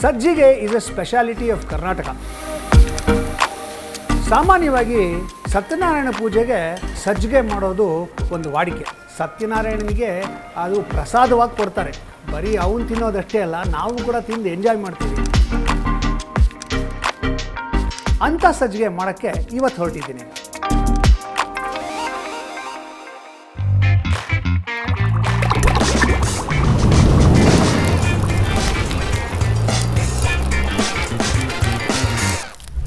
Sajjige is a speciality of Karnataka ಸಾಮಾನ್ಯವಾಗಿ ಸತ್ಯನಾರಾಯಣ ಪೂಜೆಗೆ ಸಜ್ಜಿಗೆ ಮಾಡೋದು ಒಂದು ವಾಡಿಕೆ. ಸತ್ಯನಾರಾಯಣನಿಗೆ ಅದು ಪ್ರಸಾದವಾಗಿ ಕೊಡ್ತಾರೆ. ಬರೀ ಅವನು ತಿನ್ನೋದಷ್ಟೇ ಅಲ್ಲ, ನಾವು ಕೂಡ ತಿಂದು ಎಂಜಾಯ್ ಮಾಡ್ತೀವಿ. ಅಂಥ ಸಜ್ಜಿಗೆ ಮಾಡೋಕ್ಕೆ ಇವತ್ತು ಹೊರಟಿದ್ದೀನಿ.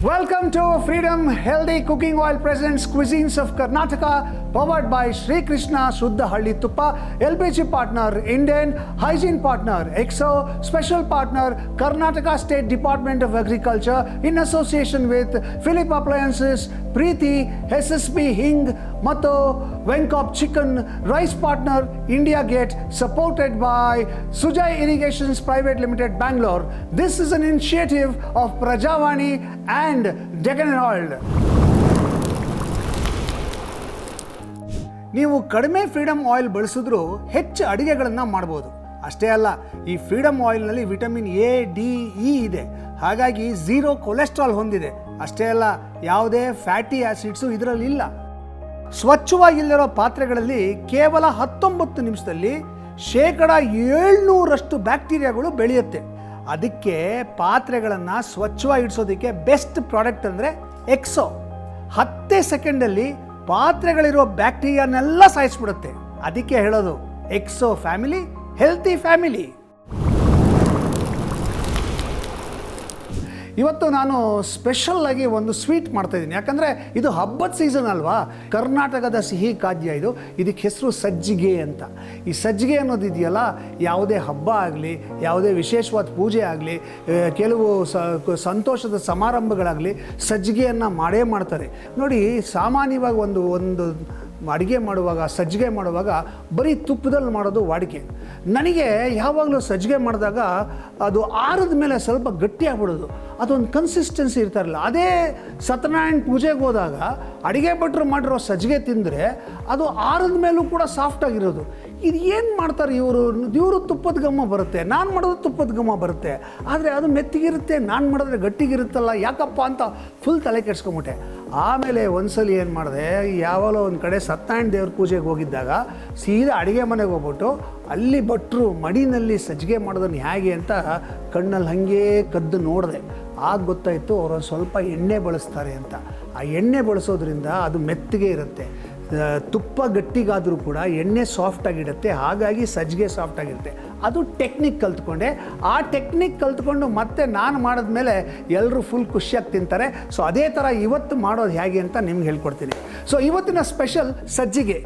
Welcome to Freedom Healthy Cooking Oil presents Cuisines of Karnataka, powered by Sri Krishna Suddha Halli Tuppa, LPG partner Indian, Hygiene partner EXO, special partner Karnataka State Department of Agriculture in association with Philip Appliances, Preeti, SSP Hing, Mato, ವೆಂಕಾಪ್ Chicken Rice Partner India Gate supported by Sujay Irrigations Private Limited Bangalore. This is an initiative of Prajavani and Deccan Herald. ನೀವು ಕಡಿಮೆ freedom oil ಬಳಸಿದ್ರೂ ಹೆಚ್ಚು ಅಡುಗೆಗಳನ್ನು ಮಾಡ್ಬೋದು ಅಷ್ಟೇ ಅಲ್ಲ ಈ freedom ಆಯಿಲ್ನಲ್ಲಿ vitamin A D E ಇದೆ ಹಾಗಾಗಿ ಝೀರೋ ಕೊಲೆಸ್ಟ್ರಾಲ್ ಹೊಂದಿದೆ ಅಷ್ಟೇ ಅಲ್ಲ ಯಾವುದೇ ಫ್ಯಾಟಿ ಆ್ಯಸಿಡ್ಸು ಇದರಲ್ಲಿ ಇಲ್ಲ ಸ್ವಚ್ಛವಾಗಿಲ್ಲದಿರೋ ಪಾತ್ರೆಗಳಲ್ಲಿ ಕೇವಲ ಹತ್ತೊಂಬತ್ತು ನಿಮಿಷದಲ್ಲಿ ಶೇಕಡ ಏಳ್ನೂರಷ್ಟು ಬ್ಯಾಕ್ಟೀರಿಯಾಗಳು ಬೆಳೆಯುತ್ತೆ. ಅದಕ್ಕೆ ಪಾತ್ರೆಗಳನ್ನು ಸ್ವಚ್ಛವಾಗಿ ಇಡಿಸೋದಕ್ಕೆ ಬೆಸ್ಟ್ ಪ್ರಾಡಕ್ಟ್ ಅಂದರೆ ಎಕ್ಸೋ. ಹತ್ತೇ ಸೆಕೆಂಡಲ್ಲಿ ಪಾತ್ರೆಗಳಿರೋ ಬ್ಯಾಕ್ಟೀರಿಯಾನೆಲ್ಲ ಸಾಯಿಸ್ಬಿಡುತ್ತೆ. ಅದಕ್ಕೆ ಹೇಳೋದು, ಎಕ್ಸೋ ಫ್ಯಾಮಿಲಿ, ಹೆಲ್ತಿ ಫ್ಯಾಮಿಲಿ. ಇವತ್ತು ನಾನು ಸ್ಪೆಷಲ್ ಆಗಿ ಒಂದು ಸ್ವೀಟ್ ಮಾಡ್ತಾ ಇದ್ದೀನಿ. ಯಾಕಂದರೆ ಇದು ಹಬ್ಬದ ಸೀಸನ್ ಅಲ್ವಾ? ಕರ್ನಾಟಕದ ಸಿಹಿ ಖಾದ್ಯ ಇದು. ಇದಕ್ಕೆ ಹೆಸರು ಸಜ್ಜಿಗೆ ಅಂತ. ಈ ಸಜ್ಜಿಗೆ ಅನ್ನೋದು ಇದೆಯಲ್ಲ ಯಾವುದೇ ಹಬ್ಬ ಆಗಲಿ, ಯಾವುದೇ ವಿಶೇಷವಾದ ಪೂಜೆ ಆಗಲಿ ಕೆಲವು ಸಂತೋಷದ ಸಮಾರಂಭಗಳಾಗಲಿ ಸಜ್ಜಿಗೆಯನ್ನು ಮಾಡೇ ಮಾಡ್ತಾರೆ. ನೋಡಿ, ಸಾಮಾನ್ಯವಾಗಿ ಒಂದು ಒಂದು ಅಡುಗೆ ಮಾಡುವಾಗ, ಸಜ್ಜಿಗೆ ಮಾಡುವಾಗ ಬರೀ ತುಪ್ಪದಲ್ಲಿ ಮಾಡೋದು ವಾಡಿಕೆ. ನನಗೆ ಯಾವಾಗಲೂ ಸಜ್ಜಿಗೆ ಮಾಡಿದಾಗ ಅದು ಆರದ ಮೇಲೆ ಸ್ವಲ್ಪ ಗಟ್ಟಿ ಆಗ್ಬಿಡೋದು. ಅದೊಂದು ಕನ್ಸಿಸ್ಟೆನ್ಸಿ ಇರ್ತಾರಲ್ಲ ಅದೇ ಸತ್ಯನಾರಾಯಣ ಪೂಜೆಗೆ ಹೋದಾಗ ಅಡುಗೆ ಭಟ್ರು ಮಾಡಿರೋ ಸಜ್ಜಿಗೆ ತಿಂದರೆ ಅದು ಆರದ ಮೇಲೂ ಕೂಡ ಸಾಫ್ಟಾಗಿರೋದು ಇದು ಏನು ಮಾಡ್ತಾರೆ ಇವರು? ಇವರು ತುಪ್ಪದ ಗಮ್ಮ ಬರುತ್ತೆ. ನಾನು ಮಾಡಿದ್ರೆ ತುಪ್ಪದ ಗಮ್ಮ ಬರುತ್ತೆ. ಆದರೆ ಅದು ಮೆತ್ತಿಗಿರುತ್ತೆ, ನಾನು ಮಾಡಿದ್ರೆ ಗಟ್ಟಿಗಿರುತ್ತಲ್ಲ, ಯಾಕಪ್ಪ ಅಂತ ಫುಲ್ ತಲೆ ಕೆಡ್ಸ್ಕೊಂಬಿಟ್ಟೆ. ಆಮೇಲೆ ಒಂದ್ಸಲಿ ಏನು ಮಾಡಿದೆ, ಯಾವಾಗಲೋ ಒಂದು ಕಡೆ ಸತ್ಯನಾರಾಯಣ ದೇವ್ರ ಪೂಜೆಗೆ ಹೋಗಿದ್ದಾಗ ಸೀದಾ ಅಡುಗೆ ಮನೆಗೆ ಹೋಗ್ಬಿಟ್ಟು ಅಲ್ಲಿ ಭಟ್ರು ಮಡಿನಲ್ಲಿ ಸಜ್ಜಿಗೆ ಮಾಡೋದನ್ನು ಹೇಗೆ ಅಂತ ಕಣ್ಣಲ್ಲಿ ಹಾಗೇ ಕದ್ದು ನೋಡಿದೆ. ಆಗ ಗೊತ್ತಾಯಿತು ಅವರು ಸ್ವಲ್ಪ ಎಣ್ಣೆ ಬಳಸ್ತಾರೆ ಅಂತ. ಆ ಎಣ್ಣೆ ಬಳಸೋದ್ರಿಂದ ಅದು ಮೆತ್ತಗೆ ಇರುತ್ತೆ. ತುಪ್ಪ ಗಟ್ಟಿಗಾದರೂ ಕೂಡ ಎಣ್ಣೆ ಸಾಫ್ಟಾಗಿಡುತ್ತೆ ಹಾಗಾಗಿ ಸಜ್ಜಿಗೆ ಸಾಫ್ಟಾಗಿರುತ್ತೆ ಅದು ಟೆಕ್ನಿಕ್ ಕಲ್ತ್ಕೊಂಡೆ. ಆ ಟೆಕ್ನಿಕ್ ಕಲ್ತ್ಕೊಂಡು ಮತ್ತೆ ನಾನು ಮಾಡಿದ್ಮೇಲೆ ಎಲ್ಲರೂ ಫುಲ್ ಖುಷಿಯಾಗಿ ತಿಂತಾರೆ. ಸೊ ಅದೇ ಥರ ಇವತ್ತು ಮಾಡೋದು ಹೇಗೆ ಅಂತ ನಿಮ್ಗೆ ಹೇಳ್ಕೊಡ್ತೀನಿ. ಸೊ ಇವತ್ತಿನ ಸ್ಪೆಷಲ್ ಸಜ್ಜಿಗೆ.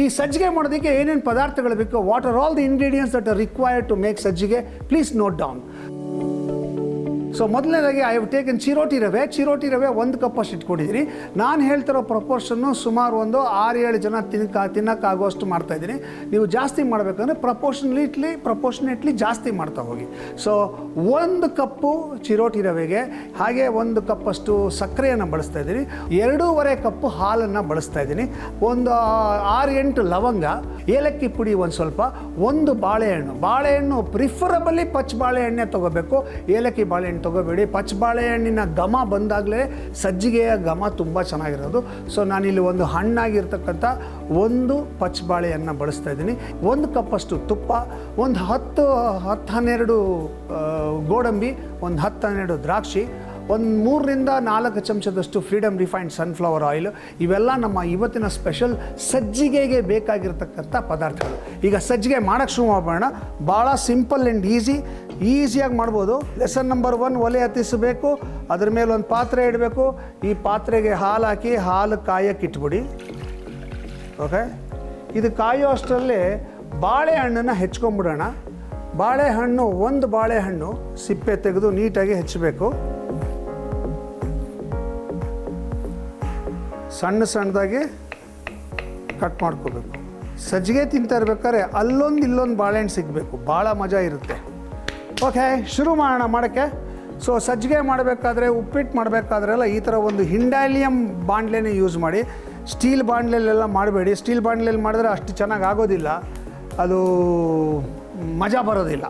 ಈ ಸಜ್ಜಿಗೆ ಮಾಡೋದಕ್ಕೆ ಏನೇನು ಪದಾರ್ಥಗಳು ಬೇಕು what are all the ingredients that are required to make sajjige? Please note down so ಮೊದಲನೇದಾಗಿ I have taken chiroti rava chiroti rava ಒಂದು ಕಪ್ ಅಷ್ಟು ಇಟ್ಕೊಂಡಿದ್ದೀನಿ ನಾನು ಹೇಳ್ತಿರೋ ಪ್ರಪೋರ್ಷನ್ನು ಸುಮಾರು ಒಂದು ಆರು ಏಳು ಜನ ತಿನ್ಕ, ತಿನ್ನೋಕ್ಕಾಗುವಷ್ಟು ಮಾಡ್ತಾಯಿದ್ದೀನಿ ನೀವು ಜಾಸ್ತಿ ಮಾಡಬೇಕಂದ್ರೆ ಪ್ರಪೋರ್ಷನ್ಲಿಟ್ಲಿ ಪ್ರಪೋರ್ಷನೇಟ್ಲಿ ಜಾಸ್ತಿ ಮಾಡ್ತಾ ಹೋಗಿ. ಸೊ ಒಂದು ಕಪ್ಪು ಚಿರೋಟಿ ರವೆಗೆ ಹಾಗೆ ಒಂದು ಕಪ್ಪಷ್ಟು ಸಕ್ಕರೆಯನ್ನು ಬಳಸ್ತಾ ಇದ್ದೀನಿ. ಎರಡೂವರೆ ಕಪ್ಪು ಹಾಲನ್ನು ಬಳಸ್ತಾ ಇದ್ದೀನಿ. ಒಂದು ಆರು ಎಂಟು ಲವಂಗ, ಏಲಕ್ಕಿ ಪುಡಿ ಒಂದು ಸ್ವಲ್ಪ, ಒಂದು ಬಾಳೆಹಣ್ಣು. ಬಾಳೆಹಣ್ಣು ಪ್ರಿಫರಬಲಿ ಪಚ್ಚ ಬಾಳೆಹಣ್ಣೆ ತೊಗೋಬೇಕು. ಏಲಕ್ಕಿ ಬಾಳೆಹಣ್ಣು ತೊಗೋಬೇಡಿ. ಪಚ್ಚ ಬಾಳೆಹಣ್ಣಿನ ಘಮ ಬಂದಾಗಲೇ ಸಜ್ಜಿಗೆಯ ಘಮ ತುಂಬ ಚೆನ್ನಾಗಿರೋದು. ಸೊ ನಾನಿಲ್ಲಿ ಒಂದು ಹಣ್ಣಾಗಿರ್ತಕ್ಕಂಥ ಒಂದು ಪಚ್ಚ ಬಾಳೆಯನ್ನು ಬಳಸ್ತಾ ಇದ್ದೀನಿ. ಒಂದು ಕಪ್ಪಷ್ಟು ತುಪ್ಪ, ಒಂದು ಹತ್ತು ಹತ್ತು ಹನ್ನೆರಡು ಗೋಡಂಬಿ, ಒಂದು ಹತ್ತು ಹನ್ನೆರಡು ದ್ರಾಕ್ಷಿ ಒಂದು ಮೂರರಿಂದ ನಾಲ್ಕು ಚಮಚದಷ್ಟು ಫ್ರೀಡಮ್ ರಿಫೈನ್ಡ್ ಸನ್ಫ್ಲವರ್ ಆಯಿಲ್ ಇವೆಲ್ಲ ನಮ್ಮ ಇವತ್ತಿನ ಸ್ಪೆಷಲ್ ಸಜ್ಜಿಗೆಗೆ ಬೇಕಾಗಿರ್ತಕ್ಕಂಥ ಪದಾರ್ಥಗಳು. ಈಗ ಸಜ್ಜಿಗೆ ಮಾಡೋಕ್ಕೆ ಶುರು ಮಾಡೋಣ ಭಾಳ ಸಿಂಪಲ್ ಆ್ಯಂಡ್ ಈಸಿ ಈಸಿಯಾಗಿ ಮಾಡ್ಬೋದು. ಲೆಸನ್ ನಂಬರ್ ಒನ್ ಒಲೆ ಹತ್ತಿಸಬೇಕು. ಅದ್ರ ಮೇಲೆ ಒಂದು ಪಾತ್ರೆ ಇಡಬೇಕು. ಈ ಪಾತ್ರೆಗೆ ಹಾಲು ಹಾಕಿ ಹಾಲು ಕಾಯಕ್ಕೆ ಇಟ್ಬಿಡಿ. ಓಕೆ ಇದು ಕಾಯೋ ಅಷ್ಟರಲ್ಲಿ ಬಾಳೆಹಣ್ಣನ್ನು ಹೆಚ್ಕೊಂಬಿಡೋಣ. ಬಾಳೆಹಣ್ಣು, ಒಂದು ಬಾಳೆಹಣ್ಣು ಸಿಪ್ಪೆ ತೆಗೆದು ನೀಟಾಗಿ ಹೆಚ್ಚಬೇಕು ಸಣ್ಣ ಸಣ್ಣದಾಗಿ ಕಟ್ ಮಾಡ್ಕೋಬೇಕು. ಸಜ್ಜಿಗೆ ತಿಂತಾ ಇರ್ಬೇಕಾದ್ರೆ ಅಲ್ಲೊಂದು ಇಲ್ಲೊಂದು ಬಾಳೆಹಣ್ಣು ಸಿಗಬೇಕು. ಭಾಳ ಮಜಾ ಇರುತ್ತೆ. ಓಕೆ, ಶುರು ಮಾಡೋಣ ಮಾಡೋಕ್ಕೆ. ಸೊ ಸಜ್ಜಿಗೆ ಮಾಡಬೇಕಾದ್ರೆ, ಉಪ್ಪಿಟ್ಟು ಮಾಡಬೇಕಾದ್ರೆಲ್ಲ ಈ ಥರ ಒಂದು ಹಿಂಡಾಲಿಯಂ ಬಾಂಡ್ಲೆನೇ ಯೂಸ್ ಮಾಡಿ. ಸ್ಟೀಲ್ ಬಾಂಡ್ಲೆಲ್ಲೆಲ್ಲ ಮಾಡಬೇಡಿ. ಸ್ಟೀಲ್ ಬಾಂಡ್ಲೆಲ್ಲಿ ಮಾಡಿದ್ರೆ ಅಷ್ಟು ಚೆನ್ನಾಗಿ ಆಗೋದಿಲ್ಲ. ಅದು ಮಜಾ ಬರೋದಿಲ್ಲ.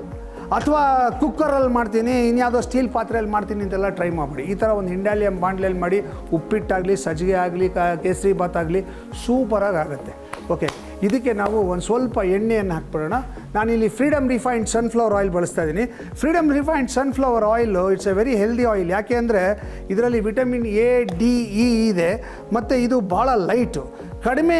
ಅಥವಾ ಕುಕ್ಕರಲ್ಲಿ ಮಾಡ್ತೀನಿ, ಇನ್ಯಾವುದೋ ಸ್ಟೀಲ್ ಪಾತ್ರೆಯಲ್ಲಿ ಮಾಡ್ತೀನಿ ಅಂತೆಲ್ಲ ಟ್ರೈ ಮಾಡಿಬಿಡಿ. ಈ ಥರ ಒಂದು ಹಿಂಡಾಲಿಯಂ ಬಾಂಡ್ಲೆಯಲ್ಲಿ ಮಾಡಿ ಉಪ್ಪಿಟ್ಟಾಗಲಿ, ಸಜ್ಜಿಗೆ ಆಗಲಿ, ಕ, ಕೇಸರಿ ಬಾತ್ ಆಗಲಿ ಸೂಪರಾಗಿ ಆಗುತ್ತೆ. ಓಕೆ ಇದಕ್ಕೆ ನಾವು ಒಂದು ಸ್ವಲ್ಪ ಎಣ್ಣೆಯನ್ನು ಹಾಕ್ಬಿಡೋಣ. ನಾನಿಲ್ಲಿ ಫ್ರೀಡಮ್ ರಿಫೈನ್ಡ್ ಸನ್ಫ್ಲವರ್ ಆಯಿಲ್ ಬಳಸ್ತಾ ಇದ್ದೀನಿ. Freedom refined sunflower oil it's a very healthy oil ಯಾಕೆ ಅಂದರೆ, ಇದರಲ್ಲಿ ವಿಟಮಿನ್ ಎ ಡಿ ಇ ಇದೆ, ಮತ್ತು ಇದು ಭಾಳ ಲೈಟು ಕಡಿಮೆ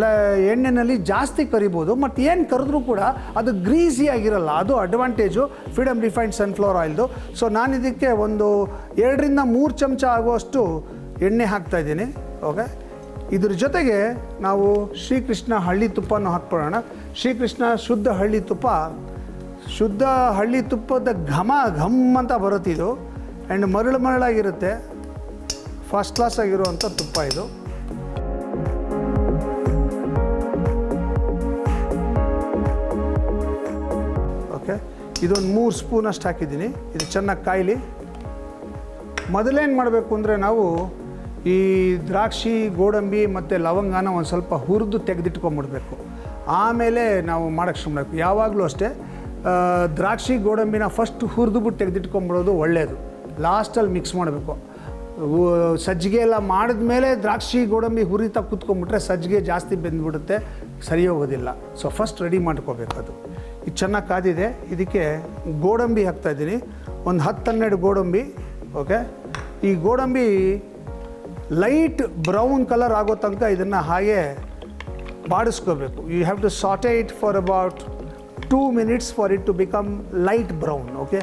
ಲ ಎಣ್ಣೆಯಲ್ಲಿ ಜಾಸ್ತಿ ಕರಿಬೋದು ಮತ್ತು ಏನು ಕರೆದ್ರೂ ಕೂಡ ಅದು ಗ್ರೀಸಿ ಆಗಿರಲ್ಲ. ಅದು ಅಡ್ವಾಂಟೇಜು ಫ್ರೀಡಮ್ ರಿಫೈನ್ಡ್ ಸನ್ಫ್ಲವರ್ ಆಯಿಲ್ದು ಸೊ ನಾನು ಇದಕ್ಕೆ ಒಂದು ಎರಡರಿಂದ ಮೂರು ಚಮಚ ಆಗುವಷ್ಟು ಎಣ್ಣೆ ಹಾಕ್ತಾ ಇದ್ದೀನಿ. ಓಕೆ ಇದ್ರ ಜೊತೆಗೆ ನಾವು ಶ್ರೀಕೃಷ್ಣ ಹಳ್ಳಿ ತುಪ್ಪನೂ ಹಾಕ್ಕೊಳ್ಳೋಣ. ಶ್ರೀಕೃಷ್ಣ ಶುದ್ಧ ಹಳ್ಳಿ ತುಪ್ಪ. ಶುದ್ಧ ಹಳ್ಳಿ ತುಪ್ಪದ ಘಮ ಘಮ್ ಅಂತ ಬರುತ್ತಿದು. ಆ್ಯಂಡ್ ಮರಳು ಮರಳಾಗಿರುತ್ತೆ. ಫಸ್ಟ್ ಕ್ಲಾಸ್ ಆಗಿರುವಂಥ ತುಪ್ಪ ಇದು. ಇದೊಂದು ಮೂರು ಸ್ಪೂನ್ ಅಷ್ಟು ಹಾಕಿದ್ದೀನಿ. ಇದು ಚೆನ್ನಾಗಿ ಕಾಯಲಿ. ಮೊದಲೇನು ಮಾಡಬೇಕು ಅಂದರೆ ನಾವು ಈ ದ್ರಾಕ್ಷಿ, ಗೋಡಂಬಿ ಮತ್ತು ಲವಂಗನ ಒಂದು ಸ್ವಲ್ಪ ಹುರಿದು ತೆಗೆದಿಟ್ಕೊಂಬಿಡ್ಬೇಕು. ಆಮೇಲೆ ನಾವು ಮಾಡೋಕ್ಕೆ ಶುರು ಮಾಡಬೇಕು. ಯಾವಾಗಲೂ ಅಷ್ಟೇ ದ್ರಾಕ್ಷಿ, ಗೋಡಂಬಿನ ಫಸ್ಟ್ ಹುರಿದುಬಿಟ್ಟು ತೆಗೆದಿಟ್ಕೊಂಬಿಡೋದು ಒಳ್ಳೆಯದು ಲಾಸ್ಟಲ್ಲಿ ಮಿಕ್ಸ್ ಮಾಡಬೇಕು. ಸಜ್ಜಿಗೆ ಎಲ್ಲ ಮಾಡಿದ್ಮೇಲೆ ದ್ರಾಕ್ಷಿ, ಗೋಡಂಬಿ ಹುರಿತಾ ಕೂತ್ಕೊಂಡ್ಬಿಟ್ರೆ ಸಜ್ಜಿಗೆ ಜಾಸ್ತಿ ಬೆಂದ್ಬಿಡುತ್ತೆ, ಸರಿ ಹೋಗೋದಿಲ್ಲ. ಸೊ ಫಸ್ಟ್ ರೆಡಿ ಮಾಡ್ಕೋಬೇಕು ಅದು. ಇದು ಚೆನ್ನಾಗಿ ಕಾದಿದೆ. ಇದಕ್ಕೆ ಗೋಡಂಬಿ ಹಾಕ್ತಾಯಿದ್ದೀನಿ ಒಂದು ಹತ್ತು ಹನ್ನೆರಡು ಗೋಡಂಬಿ, ಓಕೆ? ಈ ಗೋಡಂಬಿ ಲೈಟ್ ಬ್ರೌನ್ ಕಲರ್ ಆಗೋ ತನಕ ಇದನ್ನು ಹಾಗೆ ಬಾಡಿಸ್ಕೋಬೇಕು. You have to saute it for about two minutes for it to become light brown okay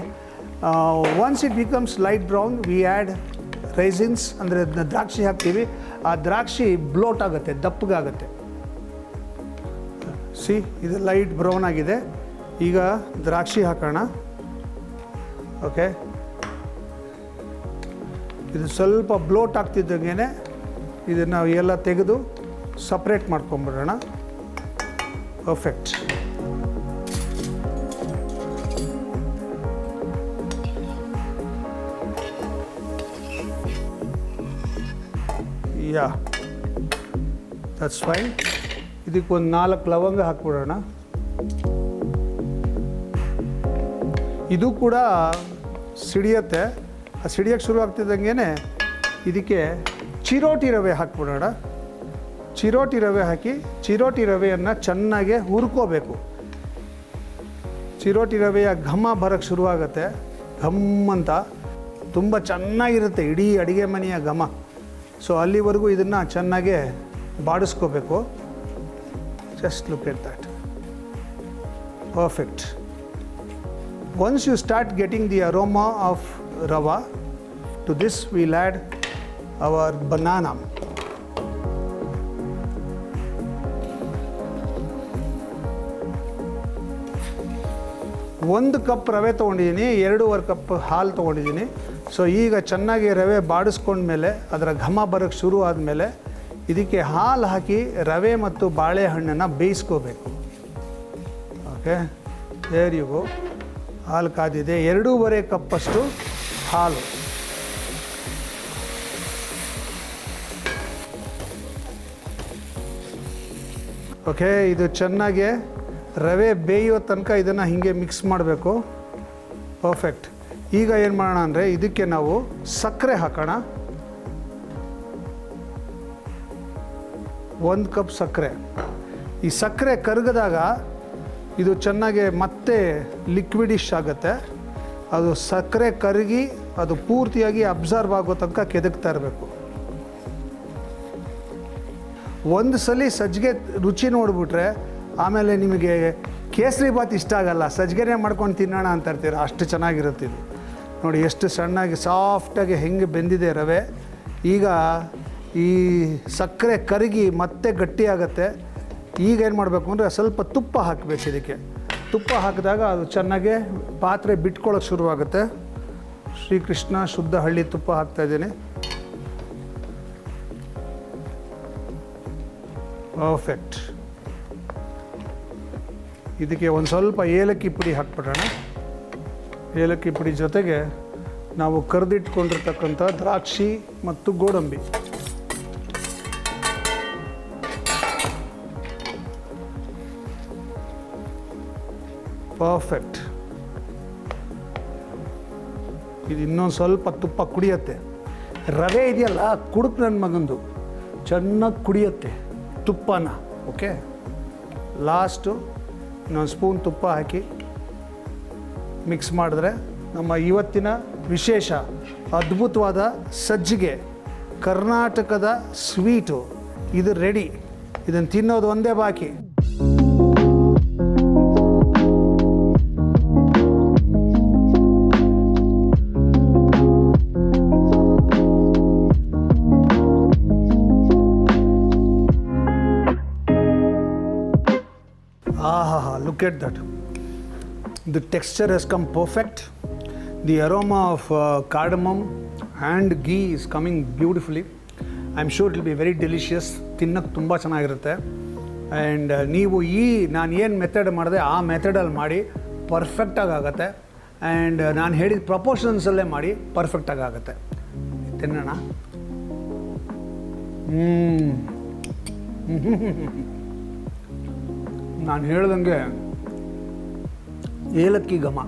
once it becomes light brown we add raisins ಅಂದರೆ ದ್ರಾಕ್ಷಿ ಹಾಕ್ತೀವಿ. ಆ ದ್ರಾಕ್ಷಿ ಬ್ಲೋಟ್ ಆಗುತ್ತೆ, ದಪ್ಪಗಾಗುತ್ತೆ. ಸಿ ಇದು ಲೈಟ್ ಬ್ರೌನ್ ಆಗಿದೆ. ಈಗ ದ್ರಾಕ್ಷಿ ಹಾಕೋಣ. ಓಕೆ ಇದು ಸ್ವಲ್ಪ ಬ್ಲೋಟ್ ಆಗ್ತಿದ್ದಂಗೆ ಇದನ್ನು ಎಲ್ಲ ತೆಗೆದು ಸಪ್ರೇಟ್ ಮಾಡ್ಕೊಂಬಿಡೋಣ. ಪರ್ಫೆಕ್ಟ್ ಯಾ ದಟ್ಸ್ ಫೈನ್ ಇದಕ್ಕೆ ಒಂದು ನಾಲ್ಕು ಲವಂಗ ಹಾಕ್ಬಿಡೋಣ. ಇದು ಕೂಡ ಸಿಡಿಯತ್ತೆ. ಆ ಸಿಡಿಯೋಕ್ಕೆ ಶುರು ಆಗ್ತಿದ್ದಂಗೆ ಇದಕ್ಕೆ ಚಿರೋಟಿ ರವೆ ಹಾಕ್ಬಿಡೋಣ. ಚಿರೋಟಿ ರವೆ ಹಾಕಿ ಚಿರೋಟಿ ರವೆಯನ್ನು ಚೆನ್ನಾಗೆ ಹುರ್ಕೋಬೇಕು. ಚಿರೋಟಿ ರವೆಯ ಘಮ ಬರೋಕ್ಕೆ ಶುರುವಾಗತ್ತೆ ಘಮ್ ಅಂತ. ತುಂಬ ಚೆನ್ನಾಗಿರುತ್ತೆ ಇಡೀ ಅಡುಗೆ ಮನೆಯ ಘಮ. ಸೊ ಅಲ್ಲಿವರೆಗೂ ಇದನ್ನು ಚೆನ್ನಾಗೆ ಬಾಡಿಸ್ಕೋಬೇಕು. Just look at that perfect Once you start getting the aroma of rava, to this we'll add our banana. ಒಂದು ಕಪ್ ರವೆ ತೊಗೊಂಡಿದ್ದೀನಿ ಎರಡೂವರೆ ಕಪ್ ಹಾಲು ತೊಗೊಂಡಿದ್ದೀನಿ. ಸೊ ಈಗ ಚೆನ್ನಾಗಿ ರವೆ ಬಾಡಿಸ್ಕೊಂಡ್ಮೇಲೆ ಅದರ ಘಮ ಬರೋಕ್ಕೆ ಶುರು ಆದಮೇಲೆ ಇದಕ್ಕೆ ಹಾಲು ಹಾಕಿ ರವೆ ಮತ್ತು ಬಾಳೆಹಣ್ಣನ್ನು ಬೇಯಿಸ್ಕೋಬೇಕು. ಓಕೆ ಯು ಗೋ ಹಾಲು ಕಾದಿದೆ. ಎರಡೂವರೆ ಕಪ್ಪಷ್ಟು ಹಾಲು. ಓಕೆ, ಇದು ಚೆನ್ನಾಗಿ ರವೆ ಬೇಯೋ ತನಕ ಇದನ್ನು ಹೀಗೆ ಮಿಕ್ಸ್ ಮಾಡಬೇಕು. ಪರ್ಫೆಕ್ಟ್. ಈಗ ಏನು ಮಾಡೋಣ ಅಂದರೆ ಇದಕ್ಕೆ ನಾವು ಸಕ್ಕರೆ ಹಾಕೋಣ. ಒಂದು ಕಪ್ ಸಕ್ಕರೆ. ಈ ಸಕ್ಕರೆ ಕರಗಿದಾಗ ಇದು ಚೆನ್ನಾಗಿ ಮತ್ತೆ ಲಿಕ್ವಿಡಿಶ್ ಆಗುತ್ತೆ. ಅದು ಸಕ್ಕರೆ ಕರಗಿ, ಅದು ಪೂರ್ತಿಯಾಗಿ ಅಬ್ಸರ್ವ್ ಆಗೋ ತನಕ ಕೆದಕ್ತಾ ಇರಬೇಕು. ಒಂದು ಸಲ ಸಜ್ಜಿಗೆ ರುಚಿ ನೋಡಿಬಿಟ್ರೆ ಆಮೇಲೆ ನಿಮಗೆ ಕೇಸರಿ ಬಾತ್ ಇಷ್ಟ ಆಗಲ್ಲ ಸಜ್ಜಿಗೆನೇ ಮಾಡ್ಕೊಂಡು ತಿನ್ನೋಣ ಅಂತ ಇರ್ತೀರ, ಅಷ್ಟು ಚೆನ್ನಾಗಿರುತ್ತೆ ಇದು. ನೋಡಿ, ಎಷ್ಟು ಸಣ್ಣಾಗಿ ಸಾಫ್ಟಾಗಿ ಹೆಂಗೆ ಬೆಂದಿದೆ ರವೆ. ಈಗ ಈ ಸಕ್ಕರೆ ಕರಗಿ ಮತ್ತೆ ಗಟ್ಟಿ ಆಗುತ್ತೆ. ಈಗ ಏನು ಮಾಡಬೇಕು ಅಂದರೆ ಸ್ವಲ್ಪ ತುಪ್ಪ ಹಾಕಬೇಕು ಇದಕ್ಕೆ. ತುಪ್ಪ ಹಾಕಿದಾಗ ಅದು ಚೆನ್ನಾಗಿ ಪಾತ್ರೆ ಬಿಟ್ಕೊಳ್ಳೋಕೆ ಶುರುವಾಗುತ್ತೆ. ಶ್ರೀಕೃಷ್ಣ ಶುದ್ಧ ಹಳ್ಳಿ ತುಪ್ಪ ಹಾಕ್ತಾ ಇದ್ದೀನಿ. ಪರ್ಫೆಕ್ಟ್ ಇದಕ್ಕೆ ಒಂದು ಸ್ವಲ್ಪ ಏಲಕ್ಕಿ ಪುಡಿ ಹಾಕ್ಬಿಡೋಣ. ಏಲಕ್ಕಿ ಪುಡಿ ಜೊತೆಗೆ ನಾವು ಕರೆದಿಟ್ಕೊಂಡಿರ್ತಕ್ಕಂಥ ದ್ರಾಕ್ಷಿ ಮತ್ತು ಗೋಡಂಬಿ. ಪರ್ಫೆಕ್ಟ್ ಇದು ಇನ್ನೊಂದು ಸ್ವಲ್ಪ ತುಪ್ಪ ಕುಡಿಯುತ್ತೆ. ರವೆ ಇದೆಯಲ್ಲ, ಕುಡುಕ್ ನನ್ನ ಮಗಂದು. ಚೆನ್ನಾಗಿ ಕುಡಿಯುತ್ತೆ ತುಪ್ಪನ, ಓಕೆ? ಲಾಸ್ಟು ಇನ್ನೊಂದು ಸ್ಪೂನ್ ತುಪ್ಪ ಹಾಕಿ ಮಿಕ್ಸ್ ಮಾಡಿದ್ರೆ ನಮ್ಮ ಇವತ್ತಿನ ವಿಶೇಷ, ಅದ್ಭುತವಾದ ಸಜ್ಜಿಗೆ, ಕರ್ನಾಟಕದ ಸ್ವೀಟು ಇದು ರೆಡಿ ಇದನ್ನು ತಿನ್ನೋದು ಒಂದೇ ಬಾಕಿ. Ah, at that. The texture has come perfect. The aroma of uh, cardamom and ghee is coming beautifully. I'm sure it will be very delicious. ತಿನ್ನಕ್ಕೆ ತುಂಬ ಚೆನ್ನಾಗಿರುತ್ತೆ ಆ್ಯಂಡ್ ನೀವು ಈ ನಾನು ಏನು ಮೆಥಡ್ ಮಾಡಿದೆ ಆ ಮೆಥಡಲ್ಲಿ ಮಾಡಿ ಪರ್ಫೆಕ್ಟಾಗಿ ಆಗುತ್ತೆ ಆ್ಯಂಡ್ ನಾನು ಹೇಳಿದ ಪ್ರಪೋರ್ಷನ್ಸಲ್ಲೇ ಮಾಡಿ ಪರ್ಫೆಕ್ಟಾಗಿ ಆಗುತ್ತೆ ತಿನ್ನೋಣ ನಾನು ಹೇಳ್ದಂಗೆ ಏಲಕ್ಕಿ ಘಮ,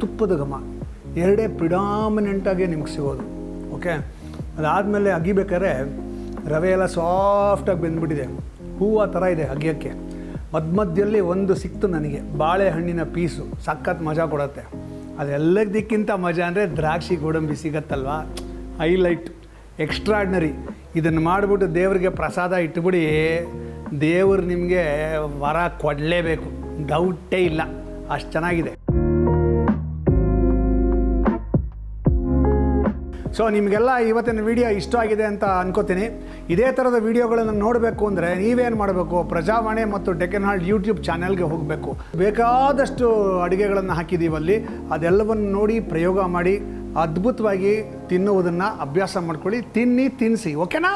ತುಪ್ಪದ ಘಮ, ಎರಡೇ ಪ್ರಿಡಾಮಿನೆಂಟಾಗಿ ನಿಮ್ಗೆ ಸಿಗೋದು ಓಕೆ ಅದಾದಮೇಲೆ ಅಗಿಬೇಕಾದ್ರೆ ರವೆ ಎಲ್ಲ ಸಾಫ್ಟಾಗಿ ಬೆಂದ್ಬಿಟ್ಟಿದೆ, ಹೂವು ಥರ ಇದೆ ಅಗಿಯೋಕ್ಕೆ. ಮಧ್ಯ ಮಧ್ಯದಲ್ಲಿ ಒಂದು ಸಿಕ್ತು ನನಗೆ, ಬಾಳೆಹಣ್ಣಿನ ಪೀಸು, ಸಖತ್ ಮಜಾ ಕೊಡುತ್ತೆ. ಅದೆಲ್ಲದಕ್ಕಿಂತ ಮಜಾ ಅಂದರೆ ದ್ರಾಕ್ಷಿ ಗೋಡಂಬಿ ಸಿಗತ್ತಲ್ವಾ? ಹೈಲೈಟ್ ಎಕ್ಸ್ಟ್ರಾಡ್ನರಿ ಇದನ್ನು ಮಾಡಿಬಿಟ್ಟು ದೇವರಿಗೆ ಪ್ರಸಾದ ಇಟ್ಬಿಡಿ, ದೇವರು ನಿಮಗೆ ವರ ಕೊಡಲೇಬೇಕು ಡೌಟೇ ಇಲ್ಲ. ಅಷ್ಟು ಚೆನ್ನಾಗಿದೆ. ಸೊ ನಿಮಗೆಲ್ಲ ಇವತ್ತಿನ ವಿಡಿಯೋ ಇಷ್ಟ ಆಗಿದೆ ಅಂತ ಅನ್ಕೋತೀನಿ. ಇದೇ ಥರದ ವಿಡಿಯೋಗಳನ್ನು ನೋಡಬೇಕು ಅಂದರೆ ನೀವೇನು ಮಾಡಬೇಕು? ಪ್ರಜಾವಾಣಿ ಮತ್ತು ಡೆಕ್ಕನ್ ಹಾಲ್ಟ್ ಯೂಟ್ಯೂಬ್ ಚಾನೆಲ್ಗೆ ಹೋಗಬೇಕು. ಬೇಕಾದಷ್ಟು ಅಡುಗೆಗಳನ್ನು ಹಾಕಿದ್ದೀವಲ್ಲಿ ಅದೆಲ್ಲವನ್ನು ನೋಡಿ ಪ್ರಯೋಗ ಮಾಡಿ, ಅದ್ಭುತವಾಗಿ ತಿನ್ನುವುದನ್ನು ಅಭ್ಯಾಸ ಮಾಡ್ಕೊಳ್ಳಿ. ತಿನ್ನಿ ತಿನ್ನಿಸಿ ಓಕೆನಾ